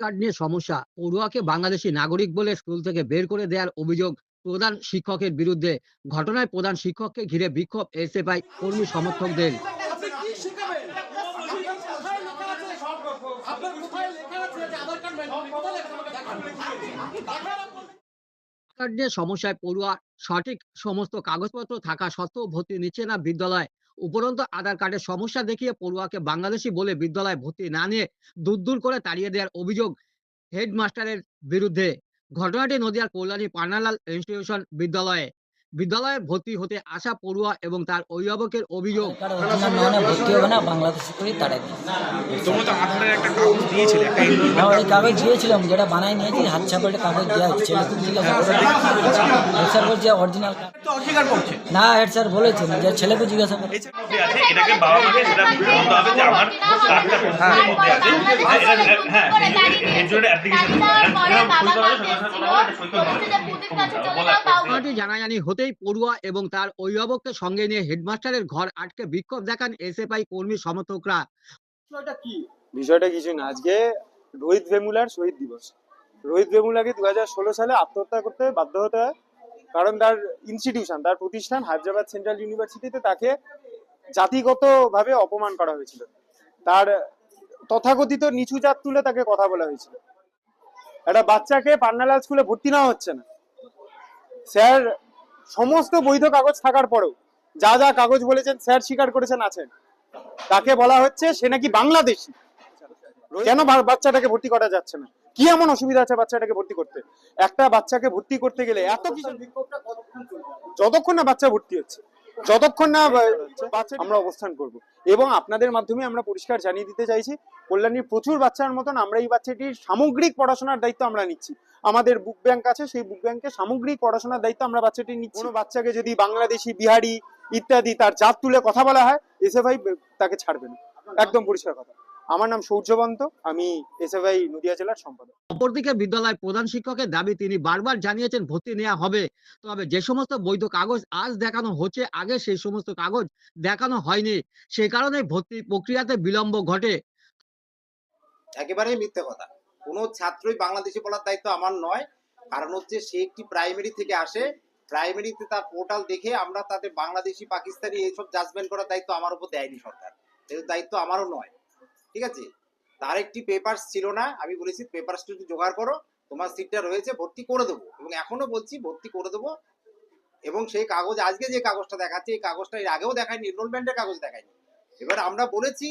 Card নিয়ে সমস্যা। পড়ুয়াকে বাংলাদেশি নাগরিক বলে স্কুল থেকে বের করে দেওয়ার অভিযোগ প্রধান শিক্ষকের বিরুদ্ধে। ঘটনায় প্রধান শিক্ষককে ঘিরে বিক্ষোভ এসএফআই কর্মী সমর্থকদের। কার্ড নিয়ে সমস্যায় পড়ুয়া সঠিক সমস্ত কাগজপত্র থাকা সত্ত্বেও ভর্তি নিচ্ছে না বিদ্যালয়। উপরন্ত আধার কার্ডের সমস্যা দেখিয়ে পড়ুয়াকে বাংলাদেশি বলে বিদ্যালয়ে ভর্তি না নিয়ে দূর দূর করে তাড়িয়ে দেওয়ার অভিযোগ হেডমাস্টারের বিরুদ্ধে। ঘটনাটি নদিয়ার কল্যাণী পান্নালাল ইনস্টিটিউশন বিদ্যালয়ে। বিদ্যালয়ে ভর্তি হতে আসা পড়ুয়া এবং তার অভিভাবকের অভিযোগ। ভর্তি হবে না বাংলাদেশি করে তাড়াই তোমরা তো আধারের একটা কাগজ দিয়েছিলে একটা হ্যাঁ ওই কাগজ দিয়েছিলাম যেটা বানাই নিয়েছি হাত কাগজ দেওয়া হেড স্যার বলছে অরিজিনাল তো অস্বীকার করছে না হেড স্যার বলেছেন যে ছেলেকে জিজ্ঞাসা করে এছাড়া মধ্যে আছে এটাকে বাবা মাকে সেটা বলতে হবে যে আমার কার্ডটা কোথায় মধ্যে আছে হ্যাঁ এর জন্য অ্যাপ্লিকেশন জানাজানি হতেই পড়ুয়া এবং তার অভিভাবককে সঙ্গে নিয়ে হেডমাস্টারের ঘর আটকে বিক্ষোভ দেখান এসএফআই কর্মী সমর্থকরা। বিষয়টা কি? বিষয়টা কিছু না আজকে রোহিত ভেমুলার শহীদ দিবস। রোহিত ভেমুলাকে দু হাজার ষোলো সালে আত্মহত্যা করতে বাধ্য হতে হয় কারণ তার ইনস্টিটিউশন তার প্রতিষ্ঠান হায়দ্রাবাদ সেন্ট্রাল ইউনিভার্সিটিতে তাকে জাতিগতভাবে অপমান করা হয়েছিল। তার তথাকথিত নিচু জাত তুলে তাকে কথা বলা হয়েছিল। একটা বাচ্চাকে পান্নালাল স্কুলে ভর্তি নেওয়া হচ্ছে না। স্যার সমস্ত বৈধ কাগজ থাকার পরেও যা যা কাগজ বলেছেন স্যার স্বীকার করেছেন আছেন তাকে বলা হচ্ছে সে নাকি বাংলাদেশি। কেন বাচ্চাটাকে ভর্তি করা যাচ্ছে না? কি এমন অসুবিধা আছে বাচ্চাটাকে ভর্তি করতে? একটা বাচ্চাকে ভর্তি করতে গেলে এত কিছু যতক্ষণ না বাচ্চা ভর্তি হচ্ছে। যতক্ষণ না বাচ্চা আমরা অবস্থান করব। এবং আপনাদের মাধ্যমে আমরা পরিষ্কার জানিয়ে দিতে চাইছি কল্যাণীর প্রচুর বাচ্চার মতন আমরা এই বাচ্চাটির সামগ্রিক পড়াশোনার দায়িত্ব আমরা নিচ্ছি। আমাদের বুক ব্যাংক আছে সেই বুক ব্যাংকে সামগ্রিক পড়াশোনার দায়িত্ব আমরা বাচ্চাটি নিচ্ছি। কোনো বাচ্চাকে যদি বাংলাদেশি বিহারি ইত্যাদি তার জাত তুলে কথা বলা হয় এসএফআই তাকে ছাড়বে না। একদম পরিষ্কার কথা। আমার নাম সূর্যবন্ত আমি এসএফআই নদিয়া জেলার সম্পাদক। অপরদিকে বিদ্যালয় প্রধান শিক্ষকের দাবি তিনি বারবার জানিয়েছেন ভর্তি নেওয়া হবে তবে যে সমস্ত বৈধ কাগজ আজ দেখানো হচ্ছে আগে সেই সমস্ত কাগজ দেখানো হয়নি। সে কারণে ভর্তি প্রক্রিয়াতে বিলম্ব ঘটে। একেবারেই মিথ্যে কথা। কোনো ছাত্রই বাংলাদেশি বলার দায়িত্ব আমার নয়। কারণ হচ্ছে সে একটি প্রাইমারি থেকে আসে। প্রাইমারিতে তার পোর্টাল দেখে আমরা তাদের বাংলাদেশি পাকিস্তানি এইসব জাজমেন্ট করার দায়িত্ব আমার উপর দেয়নি সরকার। এর দায়িত্ব আমারও নয়। ঠিক আছে? তার একটি পেপারস ছিল না, আমি বলেছি পেপারসটা একটু জোগাড় করো, তোমার সিটটা রয়েছে, ভর্তি করে দেবো। এবং এখনও বলছি ভর্তি করে দেবো। এবং সেই কাগজ, আজকে যে কাগজটা দেখাচ্ছে, এই কাগজটা এর আগেও দেখায়নি এনরোলমেন্টের কাগজ দেখায়নি এবার আমরা বলেছি,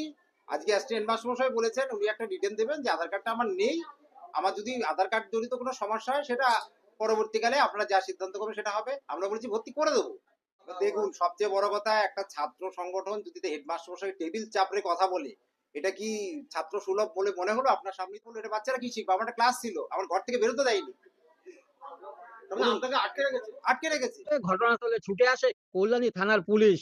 আজকে অ্যাসিস্ট্যান্ট মাস্টার মশাই বলেছেন, উনি একটা ডিটেল দেবেন যে আধার কার্ডটা আমার নেই। আমার যদি আধার কার্ড জড়িত কোনো সমস্যা হয়, সেটা পরবর্তীকালে আপনারা যা সিদ্ধান্ত করবেন সেটা হবে। আমরা বলেছি ভর্তি করে দেবো। দেখুন, সবচেয়ে বড় কথা, একটা ছাত্র সংগঠন যদি হেডমাস্টার মশাই টেবিল চাপড়ে কথা বলে এটা কি ছাত্র সুলভ বলে মনে হলো? আপনার সামনে বলল এটা বাচ্চারা কি শিখবে? আমার একটা ক্লাস ছিল। আমার ঘর থেকে বেরোতে দেয়নি। আটকে রেখেছে আটকে রেখেছে। ঘটনাস্থলে ছুটে আসে কল্যাণী থানার পুলিশ।